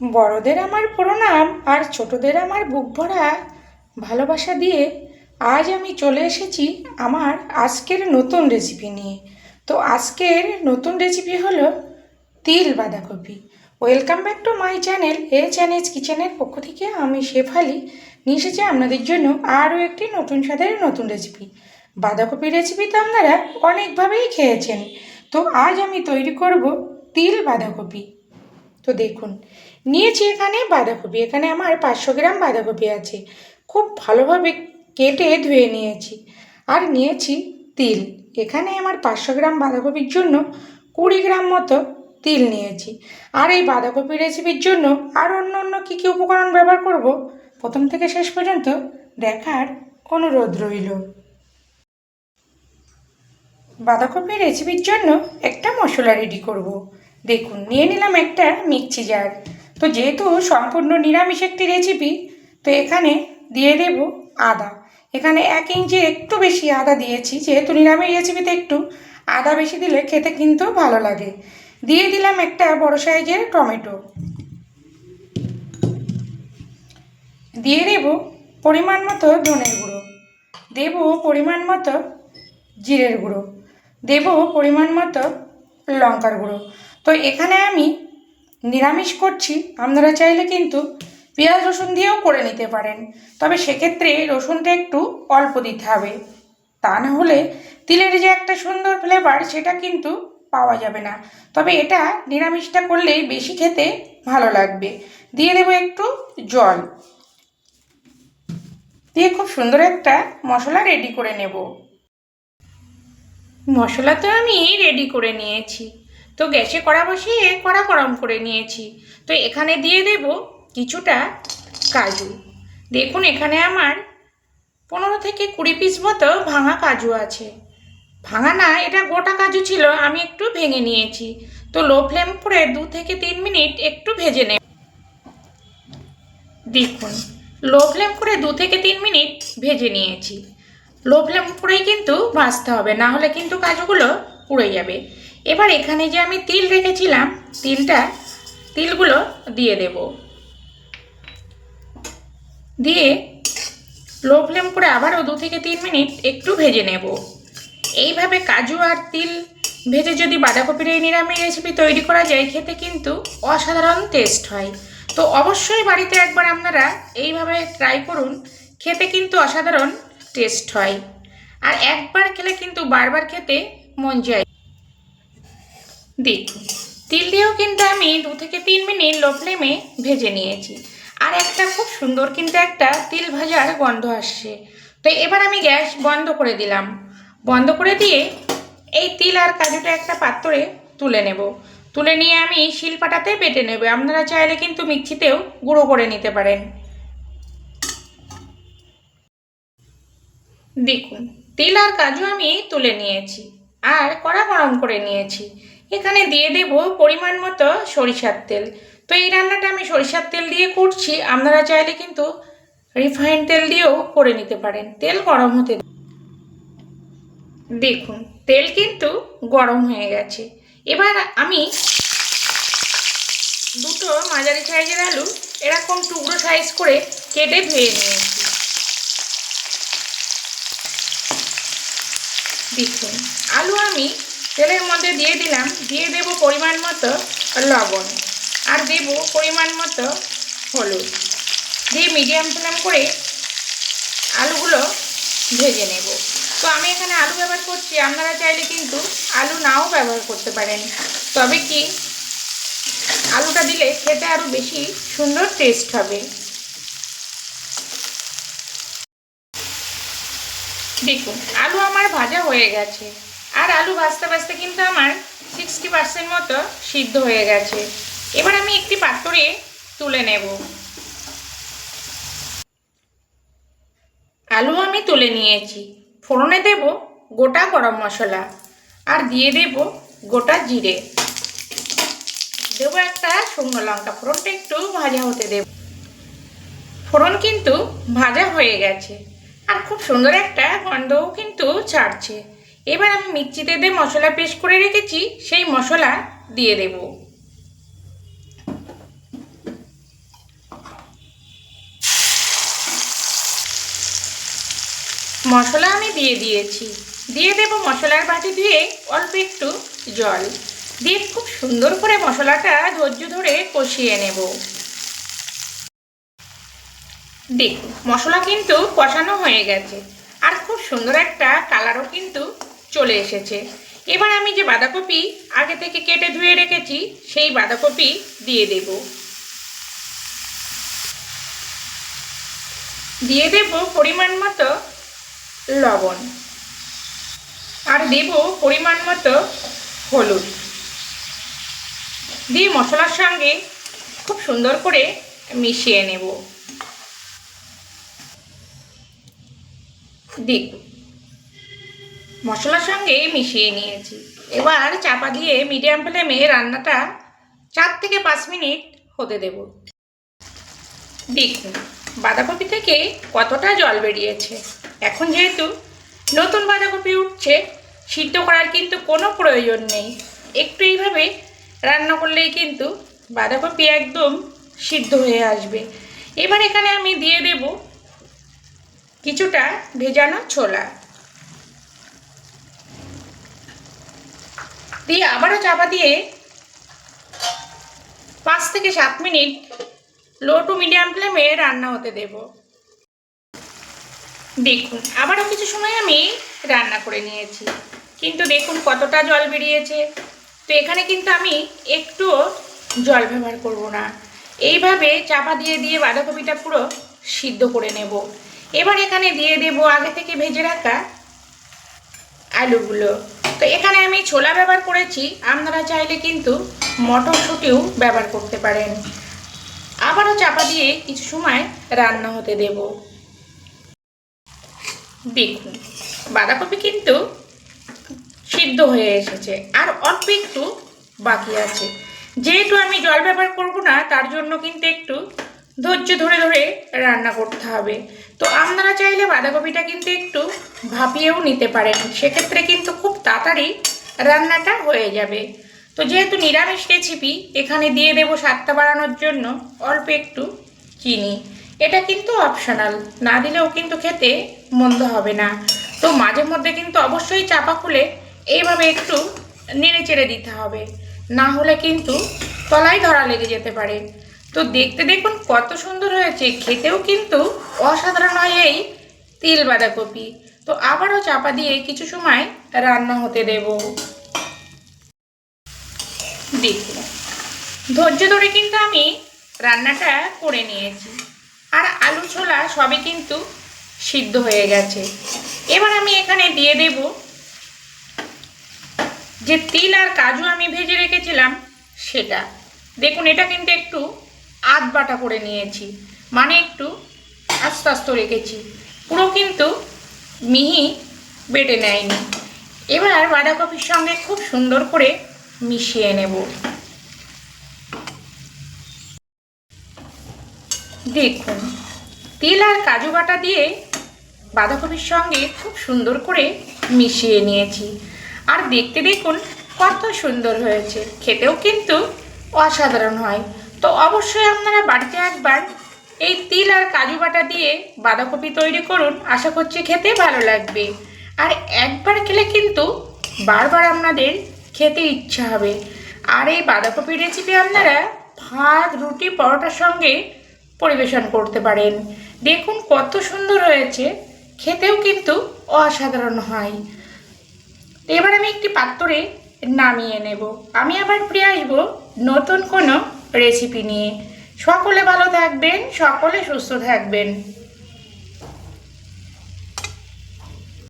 বড়দের আমার প্রণাম আর ছোটদের আমার বুক ভরা ভালোবাসা দিয়ে আজ আমি চলে এসেছি আমার আজকের নতুন রেসিপি নিয়ে। তো আজকের নতুন রেসিপি হলো তিল বাঁধাকপি। Welcome back to my channel A channel কিচেনের পক্ষ থেকে আমি শেফালি নিয়ে এসেছি আপনাদের জন্য আরও একটি নতুন স্বাদের নতুন রেসিপি বাঁধাকপি রেসিপি তো আপনারা অনেকভাবেই খেয়েছেন। তো আজ আমি তৈরি করব তিল বাঁধাকপি। তো দেখুন নিয়েছি এখানে বাঁধাকপি। এখানে আমার পাঁচশো গ্রাম বাঁধাকপি আছে। খুব ভালোভাবে কেটে ধুয়ে নিয়েছি। আর নিয়েছি তিল। এখানে আমার পাঁচশো গ্রাম বাঁধাকপির জন্য কুড়ি গ্রাম মতো তিল নিয়েছি। আর এই বাঁধাকপি রেসিপির জন্য আর অন্য অন্য কী কী উপকরণ ব্যবহার করব, প্রথম থেকে শেষ পর্যন্ত দেখার অনুরোধ রইল। বাঁধাকপি রেসিপির জন্য একটা মশলা রেডি করব। দেখুন, নিয়ে নিলাম একটা মিক্সি জার তো যেহেতু সম্পূর্ণ নিরামিষ একটি রেসিপি তো এখানে দিয়ে দেব আদা। এখানে এক ইঞ্চির একটু বেশি আদা দিয়েছি, যেহেতু নিরামিষ রেসিপিতে একটু আদা বেশি দিলে খেতে কিন্তু ভালো লাগে। দিয়ে দিলাম একটা বড় সাইজের টমেটো। দিয়ে দেব পরিমাণ মতো ধনের গুঁড়ো। দেব পরিমাণ মতো জিরের গুঁড়ো। দেব পরিমাণ মতো লঙ্কার গুঁড়ো। তো এখানে আমি নিরামিষ করছি, আপনারা চাইলে কিন্তু পেঁয়াজ রসুন দিয়েও করে নিতে পারেন। তবে সেক্ষেত্রে রসুনটা একটু অল্প দিতে হবে। তা না হলে তিলের যে একটা সুন্দর ফ্লেভার সেটা কিন্তু পাওয়া যাবে না। তবে এটা নিরামিষটা করলেই বেশি খেতে ভালো লাগবে। দিয়ে দেবো একটু জল। দিয়ে খুব সুন্দর একটা মশলা রেডি করে নেব। মশলা তো আমি রেডি করে নিয়েছি। তো গ্যাসে কড়া বসিয়ে কড়া গরম করে নিয়েছি। তো এখানে দিয়ে দেব কিছুটা কাজু। দেখুন, এখানে আমার পনেরো থেকে কুড়ি পিস মতো ভাঙা কাজু আছে। ভাঙা না, এটা গোটা কাজু ছিল, আমি একটু ভেঙে নিয়েছি। তো লো ফ্লেম করে দু থেকে তিন মিনিট একটু ভেজে নেব। দেখুন, লো ফ্লেম করে দু থেকে তিন মিনিট ভেজে নিয়েছি। লো ফ্লেম করেই কিন্তু ভাজতে হবে, না হলে কিন্তু কাজুগুলো পুড়ে যাবে। এবার এখানে যে আমি তিল রেখেছিলাম, তিলটা, তিলগুলো দিয়ে দেব। দিয়ে লো ফ্লেম করে আবারও দু থেকে তিন মিনিট একটু ভেজে নেব। এইভাবে কাজু আর তিল ভেজে যদি বাঁধাকপির এই নিরামিষ রেসিপি তৈরি করা যায়, খেতে কিন্তু অসাধারণ টেস্ট হয়। তো অবশ্যই বাড়িতে একবার আপনারা এইভাবে ট্রাই করুন, খেতে কিন্তু অসাধারণ টেস্ট হয়। আর একবার খেলে কিন্তু বারবার খেতে মন যায়। দেখুন তিল দিয়েও কিন্তু আমি দু থেকে তিন মিনিট লো ফ্লেমে ভেজে নিয়েছি। আর একটা খুব সুন্দর কিন্তু একটা তিল ভাজার গন্ধ আসছে। তো এবার আমি গ্যাস বন্ধ করে দিলাম। বন্ধ করে দিয়ে এই তিল আর কাজুটা একটা পাত্রে তুলে নেব। তুলে নিয়ে আমি শিলপাটাতে বেটে নেব। আপনারা চাইলে কিন্তু মিক্সিতেও গুঁড়ো করে নিতে পারেন। দেখুন, তিল আর কাজু আমি তুলে নিয়েছি। আর কড়া গরম করে নিয়েছি। এখানে দিয়ে দেব পরিমাণ মতো সরিষার তেল। তো এই রান্নাটা আমি সরিষার তেল দিয়ে করছি। আপনারা চাইলে কিন্তু রিফাইন তেল দিয়েও করে নিতে পারেন। তেল গরম হতে দেখুন, তেল কিন্তু গরম হয়ে গেছে। এবার আমি দুটো মাঝারি সাইজের আলু এরকম টুকরো সাইজ করে কেটে ধুয়ে নিয়েছি। দেখুন, আলু আমি তেলের মধ্যে দিয়ে দিলাম, দিয়ে দেব পরিমাণ মতো লবণ আর দেব পরিমাণ মতো হলুদ। দিয়ে মিডিয়াম ফ্লেম করে আলুগুলো ভেজে নেব। তো আমি এখানে আলু ব্যবহার করছি, আপনারা চাইলে কিন্তু আলু নাও ব্যবহার করতে পারেন। তবে কি, আলুটা দিলে খেতে আরও বেশি সুন্দর টেস্ট হবে। দেখুন, আলু আমার ভাজা হয়ে গেছে। আর আলু ভাজতে ভাজতে কিন্তু আমার সিক্সটি পার্সেন্ট মতো সিদ্ধ হয়ে গেছে। এবার আমি একটি পাত্রে তুলে নেব। আলু আমি তুলে নিয়েছি। ফোড়নে দেব গোটা গরম মশলা আর দিয়ে দেব গোটা জিরে। দেবো একটা শুকনো লঙ্কা ফোড়নটা একটু ভাজা হতে দেব। ফোড়ন কিন্তু ভাজা হয়ে গেছে আর খুব সুন্দর একটা গন্ধও কিন্তু ছাড়ছে। এবার আমি মিক্সিতে দিয়ে মশলা পেস্ট করে রেখেছি, সেই মশলা দিয়ে দেব। মশলা আমি দিয়ে দিয়েছি। দিয়ে দেব মশলার বাটি দিয়ে অল্প একটু জল। দিয়ে খুব সুন্দর করে মশলাটা ধৈর্য ধরে কষিয়ে নেব। দেখুন, মশলা কিন্তু কষানো হয়ে গেছে। আর খুব সুন্দর একটা কালারও কিন্তু চলে এসেছে। এবার আমি যে বাঁধাকপি আগে থেকে কেটে ধুয়ে রেখেছি, সেই বাঁধাকপি দিয়ে দেব। দিয়ে দেব পরিমাণ মতো লবণ। আর দেব পরিমাণ মতো হলুদ। দিয়ে মশলার সঙ্গে খুব সুন্দর করে মিশিয়ে নেব। দেখুন। মশলার সঙ্গে মিশিয়ে নিয়েছি। এবার চাপা দিয়ে মিডিয়াম ফ্লেমে রান্নাটা চার থেকে পাঁচ মিনিট হতে দেব। দেখুন, বাঁধাকপি থেকে কতটা জল বেরিয়েছে। এখন যেহেতু নতুন বাঁধাকপি উঠছে, সিদ্ধ করার কিন্তু কোনো প্রয়োজন নেই। একটু এইভাবে রান্না করলেই কিন্তু বাঁধাকপি একদম সিদ্ধ হয়ে আসবে। এবার এখানে আমি দিয়ে দেব কিছুটা ভেজানো ছোলা। দিয়ে আবারও চাপা দিয়ে পাঁচ থেকে সাত মিনিট লো টু মিডিয়াম ফ্লেমে রান্না হতে দেব। দেখুন, আবারও কিছু সময় আমি রান্না করে নিয়েছি। কিন্তু দেখুন কতটা জল বেরিয়েছে। তো এখানে কিন্তু আমি একটুও জল ব্যবহার করব না। এইভাবে চাপা দিয়ে দিয়ে বাঁধাকপিটা পুরো সিদ্ধ করে নেব। এবার এখানে দিয়ে দেব আগে থেকে ভেজে রাখা আলুগুলো। তো এখানে আমি ছোলা ব্যবহার করেছি, আপনারা চাইলে কিন্তু মটরশুঁটিও ব্যবহার করতে পারেন। আবারও চাপা দিয়ে কিছু সময় রান্না হতে দেব। দেখুন, বাঁধাকপি কিন্তু সিদ্ধ হয়ে এসেছে, আর অল্প একটু বাকি আছে। যেহেতু আমি জল ব্যবহার করব না, তার জন্য কিন্তু একটু ধৈর্য ধরে ধরে রান্না করতে হবে। তো আপনারা চাইলে বাঁধাকপিটা কিন্তু একটু ভাপিয়েও নিতে পারেন। সেক্ষেত্রে কিন্তু খুব তাড়াতাড়ি রান্নাটা হয়ে যাবে। তো যেহেতু নিরামিষ রেসিপি, এখানে দিয়ে দেবো স্বাদটা বাড়ানোর জন্য অল্প একটু চিনি। এটা কিন্তু অপশনাল, না দিলেও কিন্তু খেতে মন্দ হবে না। তো মাঝে মধ্যে কিন্তু অবশ্যই চাপা খুলে এইভাবে একটু নেড়ে চেড়ে দিতে হবে। না হলে কিন্তু তলায় ধরা লেগে যেতে পারে। তো দেখতে দেখুন কত সুন্দর হয়েছে। খেতেও কিন্তু অসাধারণ হয় এই তিল বাঁধাকপি। তো আবারও চাপা দিয়ে কিছু সময় রান্না হতে দেব। দেখুন, ধৈর্য ধরে কিন্তু আমি রান্নাটা করে নিয়েছি। আর আলু ছোলা সবই কিন্তু সিদ্ধ হয়ে গেছে। এবার আমি এখানে দিয়ে দেব যে তিল আর কাজু আমি ভেজে রেখেছিলাম সেটা। দেখুন, এটা কিন্তু একটু আধ বাটা করে নিয়েছি। মানে একটু আস্তে আস্তে রেখেছি। পুরো কিন্তু মিহি বেটে নেয়নি। এবার বাঁধাকপির সঙ্গে খুব সুন্দর করে মিশিয়ে নেব। দেখুন, তিল আর কাজু বাটা দিয়ে বাঁধাকপির সঙ্গে খুব সুন্দর করে মিশিয়ে নিয়েছি। আর দেখতে দেখুন কত সুন্দর হয়েছে। খেতেও কিন্তু অসাধারণ হয়। তো অবশ্যই আপনারা বাড়িতে একবার এই তিল আর কাজু বাটা দিয়ে বাঁধাকপি তৈরি করুন। আশা করছি খেতে ভালো লাগবে। আর একবার খেলে কিন্তু বারবার আপনাদের খেতে ইচ্ছা হবে। আর এই বাঁধাকপি রেসিপি আপনারা ভাত, রুটি, পরোটার সঙ্গে পরিবেশন করতে পারেন। দেখুন কত সুন্দর হয়েছে। খেতেও কিন্তু অসাধারণ হয়। এবার আমি একটি পাত্রে নামিয়ে নেব। আমি আবার ফিরে আসব নতুন কোনো রেসিপি নিয়ে। সকলে ভালো থাকবেন সকলে সুস্থ থাকবেন।